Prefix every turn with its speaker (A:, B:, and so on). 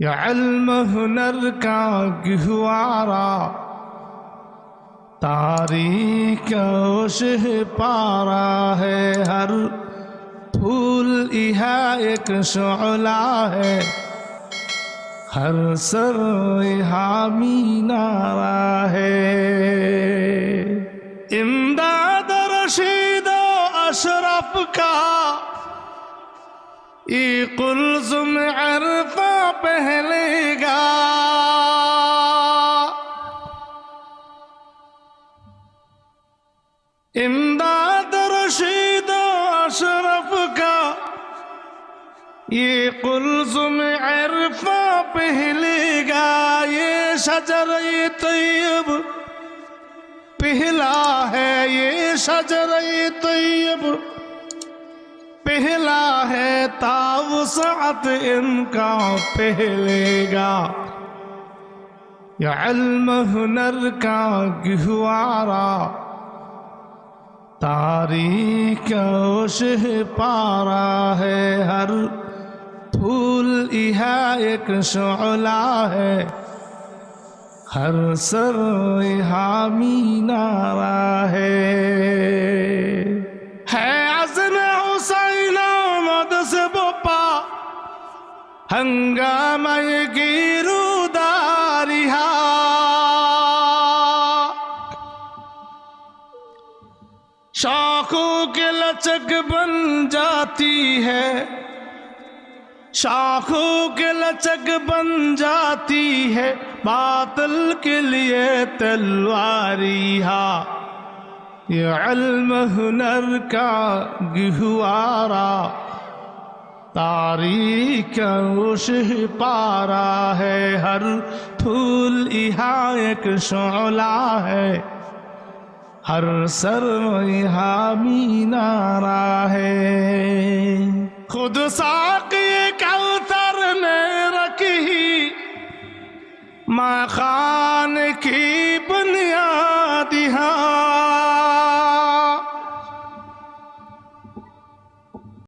A: یا علم ہنر کا گہوارا تاریخ اوشہ پارا ہے، ہر پھول یہاں ایک شعلہ ہے۔ ہر سر یہاں مینارہ ہے۔ امداد رشید و اشرف کا ای قلزم عرفہ پہلے گا۔ امداد رشید و اشرف کا یہ قلزم عرفہ پہلے گا۔ یہ شجر طیب پہلا ہے۔ یہ شجر طیب پہلا ہے۔ تاوسعت ان کا پہلے گا۔ یا علم ہنر کا گہوارا تاریخ اوشہ پارا ہے۔ ہر پھول یہاں ایک شعلہ ہے۔ ہر سر یہاں مینارہ ہے۔ ہنگامہ گیرو داریہا شاخوں کے لچک بن جاتی ہے شاخوں کے لچک بن جاتی ہے باطل کے لیے تلواری ہا یہ علم ہنر کا گہوارا تاریخ پارا ہے، ہر پھول یہاں ایک شعلہ ہے۔ ہر سر یہاں مینارہ ہے۔ خود ساقی کوثر نے رکھی۔ ماں خان کی بنیاد یہاں